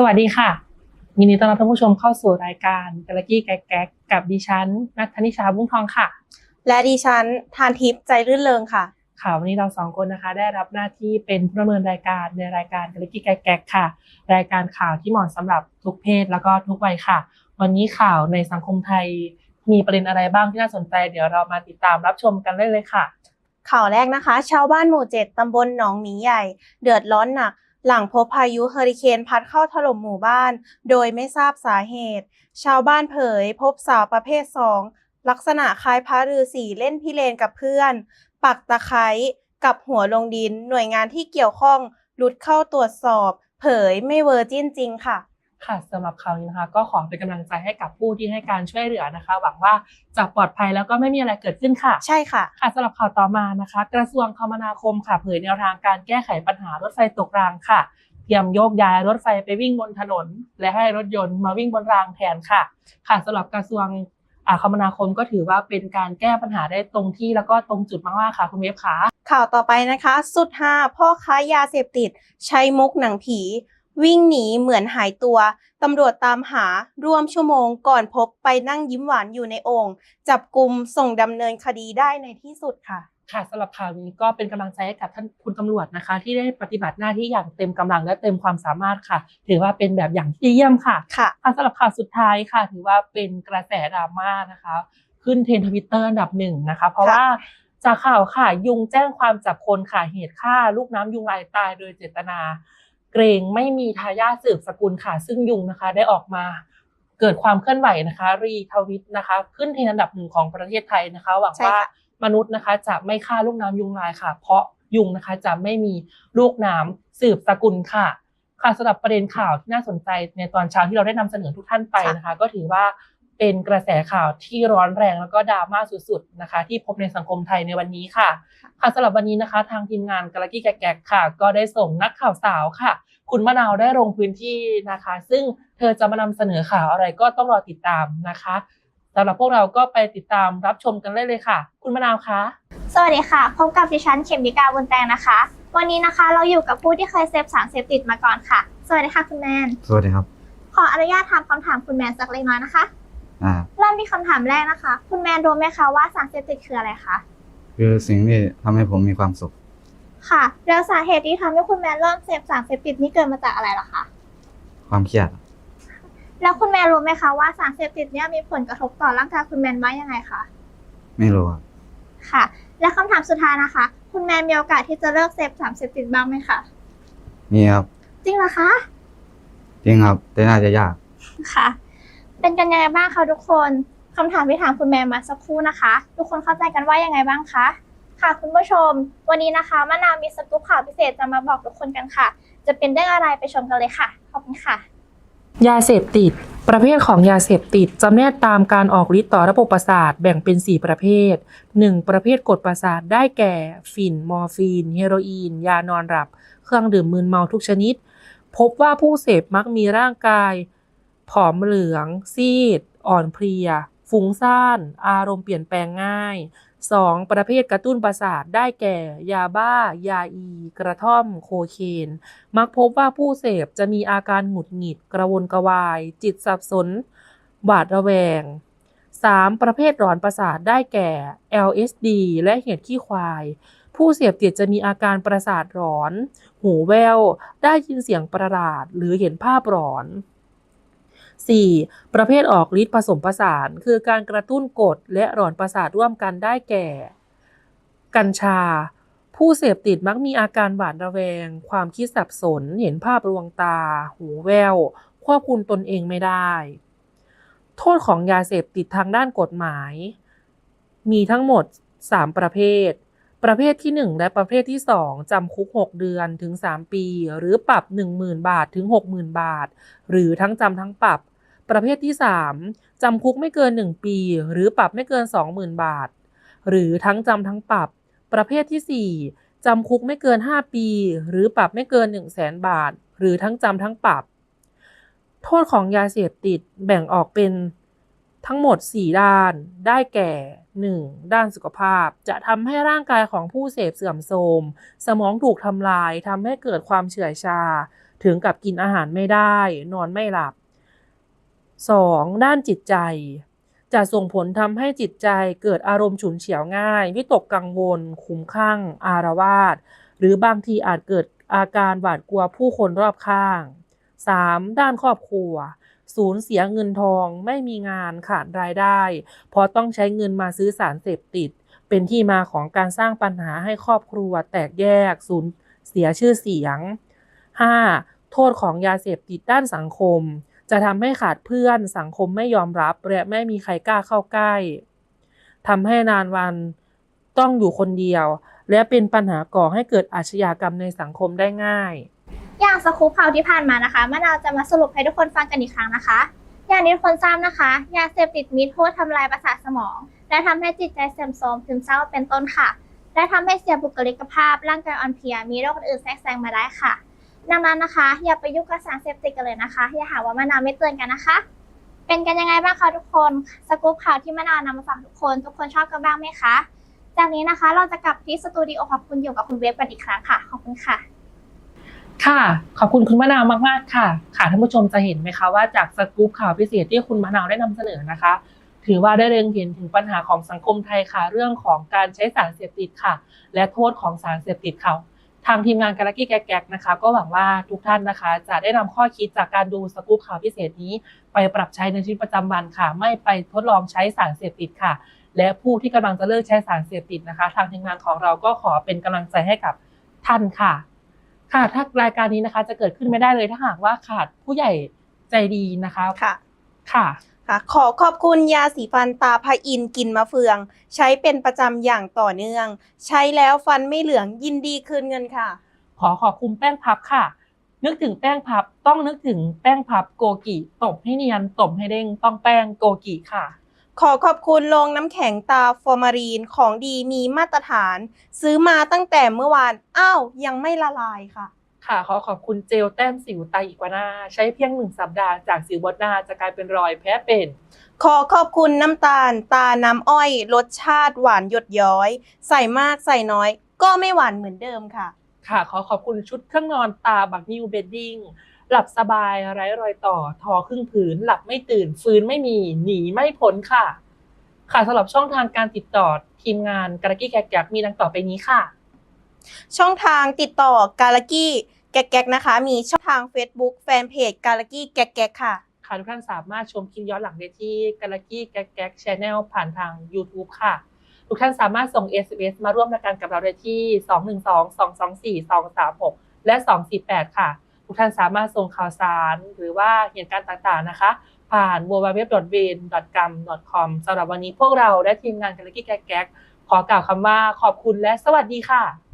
สวัสดีค่ะยินดีต้อนรับท่านผู้ชมเข้าสู่รายการกาลกี้แก๊กแก๊กกับดิฉันนัทธนิชาบุ้งทองค่ะ และดิฉันทานทิพย์ใจรื่นเริงค่ะค่ะวันนี้เราสองคนนะคะ ได้รับหน้าที่เป็นผู้ดำเนินรายการในรายการกาลกี้แก๊กแก๊กค่ะ รายการข่าวที่เหมาะสำหรับทุกเพศแล้วก็ทุกวัยค่ะ วันนี้ข่าวในสังคมไทยมีประเด็นอะไรบ้างที่น่าสนใจ เดี๋ยวเรามาติดตามรับชมกันเลยเลยค่ะ ข่าวแรกนะคะ ชาวบ้านหมู่เจ็ดตำบลหนองหมีใหญ่ เดือดร้อนหนัก หลังพบพายุเฮอริเคนพัดเข้าถล่มหมู่บ้าน โดยไม่ทราบสาเหตุ ชาวบ้านเผยพบสาวประเภทสองลักษณะคล้ายพระฤาษีเล่นพิเรนกับเพื่อน ปักตะไคร้กับหัวลงดิน หน่วยงานที่เกี่ยวข้องรุดเข้าตรวจสอบ เผยไม่เวอร์จินจริงค่ะ ค่ะสำหรับข่าวนี้นะคะ ก็ขอเป็นกำลังใจให้กับผู้ที่ให้การช่วยเหลือนะคะ หวังว่าจะปลอดภัยแล้วก็ไม่มีอะไรเกิดขึ้นค่ะ ใช่ค่ะค่ะสำหรับข่าวต่อมานะคะ กระทรวงคมนาคมค่ะเผยแนวทางการแก้ไขปัญหารถไฟตกรางค่ะเตรียมโยกย้ายรถไฟไปวิ่งบนถนน และให้รถยนต์มาวิ่งบนรางแทนค่ะ ค่ะสำหรับกระทรวงอ่าคมนาคมก็ถือว่าเป็นการแก้ปัญหาได้ตรงที่แล้วก็ตรงจุดมากๆค่ะ คุณเวฟค่ะข่าวต่อไปนะคะ สุดฮาพ่อค้ายาเสพติด ใช้มุกหนังผี วิ่งหนีเหมือนหายตัว ตำรวจตามหาร่วมชั่วโมงก่อนพบไปนั่งยิ้มหวานอยู่ในโอ่งจับกลุ่มส่งดำเนินคดีได้ในที่สุดค่ะ ค่ะสำหรับข่าวนี้ก็เป็นกำลังใจให้กับท่านคุณตำรวจนะคะ ที่ได้ปฏิบัติหน้าที่อย่างเต็มกำลังและเต็มความสามารถค่ะ ถือว่าเป็นแบบอย่างที่เยี่ยมค่ะค่ะค่ะสำหรับข่าวสุดท้ายค่ะ ถือว่าเป็นกระแสดราม่านะคะ ขึ้นเทรนทวิตเตอร์อันดับหนึ่งนะคะ เพราะค่ะว่าจากข่าวค่ะ ยุงแจ้งความจับคนค่ะเหตุฆ่าลูกน้ำยุงลายตายโดยเจตนาเกรงไม่มีทายาทสืบสกุลค่ะ ซึ่งยุงนะคะได้ออกมาเกิดความเคลื่อนไหวนะคะ รีทวิตนะคะ ขึ้นเทรนด์อันดับหนึ่งของประเทศไทยนะคะหวังใช่ว่าค่ะมนุษย์นะคะจะไม่ฆ่าลูกน้ำยุงลายค่ะ เพราะยุงนะคะจะไม่มีลูกน้ำสืบสกุลค่ะ ค่ะสำหรับประเด็นข่าวที่น่าสนใจในตอนเช้าที่เราได้นำเสนอทุกท่านไปนะคะ ก็ถือว่า เป็นกระแสข่าวที่ร้อนแรงแล้วก็ดราม่าสุดๆนะคะ ที่พบในสังคมไทยในวันนี้ค่ะ ค่ะสำหรับวันนี้นะคะ ทางทีมงานกาลกี้แกกๆค่ะ ก็ได้ส่งนักข่าวสาวค่ะ คุณมะนาวได้ลงพื้นที่นะคะ ซึ่งเธอจะมานำเสนอข่าวอะไรก็ต้องรอติดตามนะคะสำหรับพวกเราก็ไปติดตามรับชมกันได้เลยค่ะ คุณมะนาวคะสวัสดีค่ะพบกับดิฉันเข็มดิกาบุญแตงนะคะ วันนี้นะคะเราอยู่กับผู้ที่เคยเสพสารเสพติดมาก่อนค่ะ สวัสดีค่ะคุณแมนสวัสดีครับ ขออนุญาตถามคำถามคุณแมนสักเล็กน้อยนะคะ อ่าเริ่มที่คำถามแรกนะคะ คุณแมนรู้ไหมคะว่าสารเสพติดคืออะไรคะคือสิ่งที่ทำให้ผมมีความสุข ค่ะ แล้วสาเหตุที่ทำให้คุณแมนเริ่มเสพสารเสพติดนี่เกิดมาจากอะไรเหรอคะความเครียด แล้วคุณแมนรู้ไหมคะว่าสารเสพติดเนี่ยมีผลกระทบต่อร่างกายคุณแมนว่ายังไงคะไม่รู้ครับค่ะ และคำถามสุดท้ายนะคะ คุณแมนมีโอกาสที่จะเลิกเสพสารเสพติดบ้างไหมคะมีครับ จริงเหรอคะ จริงครับ แต่น่าจะยากค่ะ เป็นกันยังไงบ้างคะทุกคนคำถามที่ถามคุณแมนมาสักครู่นะคะ ทุกคนเข้าใจกันว่ายังไงบ้างคะค่ะคุณผู้ชม วันนี้นะคะมะนาวมีสกู๊ปข่าวพิเศษจะมาบอกทุกคนกันค่ะ จะเป็นเรื่องอะไรไปชมกันเลยค่ะขอบคุณค่ะ ยาเสพติด ประเภทของยาเสพติดจำแนกตามการออกฤทธิ์ต่อระบบประสาทแบ่งเป็น 4 ประเภท 1. ประเภทกดประสาทได้แก่ ฝิ่น มอร์ฟีน เฮโรอีน ยานอนหลับ เครื่องดื่มมึนเมาทุกชนิด พบว่าผู้เสพมักมีร่างกาย ผอมเหลือง ซีด อ่อนเพลีย ฟุ้งซ่าน อารมณ์เปลี่ยนแปลงง่าย 2. ประเภทกระตุ้นประสาทได้แก่ ยาบ้า ยาอี กระท่อม โคเคน มักพบว่าผู้เสพจะมีอาการหงุดหงิด กระวนกระวาย จิตสับสน หวาดระแวง 3. ประเภทหลอนประสาทได้แก่ LSD และเห็ดขี้ควาย ผู้เสพติดจะมีอาการประสาทหลอน หูแวว ได้ยินเสียงประหลาด หรือเห็นภาพหลอน 4. ประเภทออกฤทธิ์ผสมผสาน คือการกระตุ้นกรดและหลอนประสาทร่วมกันได้แก่ กัญชา ผู้เสพติดมักมีอาการหวาดระแวง ความคิดสับสน เห็นภาพลวงตา หูแว่วควบคุมตนเองไม่ได้ โทษของยาเสพติดทางด้านกฎหมาย มีทั้งหมด 3 ประเภทประเภทที่ 1 และประเภทที่ 2 จำคุก 6 เดือนถึง 3 ปี หรือปรับ 10,000 บาทถึง 60,000 บาท หรือทั้งจำทั้งปรับ ประเภทที่ 3 จำคุกไม่เกิน 1 ปี หรือปรับไม่เกิน 20,000 บาท หรือทั้งจำทั้งปรับ ประเภทที่ 4 จำคุกไม่เกิน 5 ปี หรือปรับไม่เกิน 1 0 0 0 0 0บาท หรือทั้งจำทั้งปรับ โทษของยาเสพติดแบ่งออกเป็นทั้งหมด 4 ด้าน ได้แก่ 1. ด้านสุขภาพ จะทำให้ร่างกายของผู้เสพเสื่อมโทรม สมองถูกทำลาย ทำให้เกิดความเฉื่อยชา ถึงกับกินอาหารไม่ได้ นอนไม่หลับ 2. ด้านจิตใจ จะส่งผลทำให้จิตใจเกิดอารมณ์ฉุนเฉียวง่าย วิตกกังวล คุ้มข้างอารวาสหรือบางทีอาจเกิดอาการหวาดกลัวผู้คนรอบข้าง 3. ด้านครอบครัว สูญเสียเงินทองไม่มีงานขาดรายได้ เพราะต้องใช้เงินมาซื้อสารเสพติด เป็นที่มาของการสร้างปัญหาให้ครอบครัวแตกแยก สูญเสียชื่อเสียง 5. โทษของยาเสพติดด้านสังคม จะทำให้ขาดเพื่อนสังคมไม่ยอมรับและไม่มีใครกล้าเข้าใกล้ทำให้นานวันต้องอยู่คนเดียว และเป็นปัญหาก่อให้เกิดอาชญากรรมในสังคมได้ง่าย อย่างสกู๊ปข่าวที่ผ่านมานะคะมะนาวจะมาสรุปให้ทุกคนฟังกันอีกครั้งนะคะ อย่างที่ทุกคนทราบนะคะยาเสพติดมีโทษทำลายประสาทสมอง และทำให้จิตใจเสื่อมโทรมซึมเศร้าเป็นต้นค่ะ และทำให้เสียบุคลิกภาพร่างกายอ่อนเพลียมีโรคอื่นแทรกแซงมาได้ค่ะ ดังนั้นนะคะ อย่าไปยุ่งกับสารเสพติดกันเลยนะคะ อย่าหาว่ามะนาวไม่เตือนกันนะคะ เป็นกันยังไงบ้างคะทุกคนสกู๊ปข่าวที่มะนาวนำมาฝากทุกคน ทุกคนชอบกันบ้างไหมคะ จากนี้นะคะเราจะกลับที่สตูดิโอของคุณอยู่กับคุณเวฟกันอีกครั้งค่ะ ขอบคุณค่ะ ค่ะ ขอบคุณคุณมะนาวมากๆค่ะ ค่ะท่านผู้ชมจะเห็นไหมคะว่าจากสกู๊ปข่าวพิเศษที่คุณมะนาวได้นำเสนอนะคะ ถือว่าได้เล็งเห็นถึงปัญหาของสังคมไทยค่ะ เรื่องของการใช้สารเสพติดค่ะ และโทษของสารเสพติดค่ะ ทางทีมงานการากี้แก๊กๆนะคะ ก็หวังว่าทุกท่านนะคะ จะได้นำข้อคิดจากการดูสกู๊ปข่าวพิเศษนี้ ไปปรับใช้ในชีวิตประจำวันค่ะ ไม่ไปทดลองใช้สารเสพติดค่ะ และผู้ที่กำลังจะเลิกใช้สารเสพติดนะคะ ทางทีมงานของเราก็ขอเป็นกำลังใจให้กับท่านค่ะ ค่ะถ้ารายการนี้นะคะจะเกิดขึ้นไม่ได้เลยถ้าหากว่าขาดผู้ใหญ่ใจดีนะคะค่ะค่ะ ค่ะขอขอบคุณยาสีฟันตาพระอินทร์กินมะเฟือง ใช้เป็นประจำอย่างต่อเนื่อง ใช้แล้วฟันไม่เหลืองยินดีคืนเงินค่ะ ขอขอบคุณแป้งพับค่ะ นึกถึงแป้งพับต้องนึกถึงแป้งพับโกกิตบให้เนียนตบให้เด้งต้องแป้งโกกิค่ะ ขอขอบคุณโรงน้ำแข็งตาฟอร์มารีนของดีมีมาตรฐาน ซื้อมาตั้งแต่เมื่อวานอ้าวยังไม่ละลายค่ะ ค่ะ ขอขอบคุณเจลแต้มสิวไตอีกวานาใช้เพียงหนึ่งสัปดาห์จากสิวบนหน้าจะกลายเป็นรอยแพ้เป็น ขอขอบคุณน้ำตาล ตาน้ำอ้อย รสชาติหวานหยดย้อย ใส่มากใส่น้อย ก็ไม่หวานเหมือนเดิมค่ะ ค่ะ ขอขอบคุณชุดเครื่องนอนตาบักนิวเบดดิ้งหลับสบายไร้รอยต่อ ทอครึ่งผืน หลับไม่ตื่น ฟื้นไม่มี หนีไม่พ้นค่ะ ค่ะสำหรับช่องทางการติดต่อทีมงานกระกี้แกกยักมีดังต่อไปนี้ค่ะ ช่องทางติดต่อกาลกี้ แก๊กๆนะคะ มีช่องทาง Facebook แฟนเพจกาลกี้แก๊กๆค่ะ ค่ะทุกท่านสามารถชมคลิปย้อนหลังได้ที่กาลกี้แก๊กแก๊กชแนลผ่านทาง YouTube ค่ะ ทุกท่านสามารถส่ง SMS มาร่วมรายการกับเราได้ที่ 212 224 236 และ 248 ค่ะ ทุกท่านสามารถส่งข่าวสารหรือว่าเหตุการณ์ต่างๆนะคะ ผ่าน www.ven.com สำหรับวันนี้พวกเราและทีมงานกาลกี้แก๊กแก๊กขอกล่าวคำว่าขอบคุณและสวัสดีค่ะ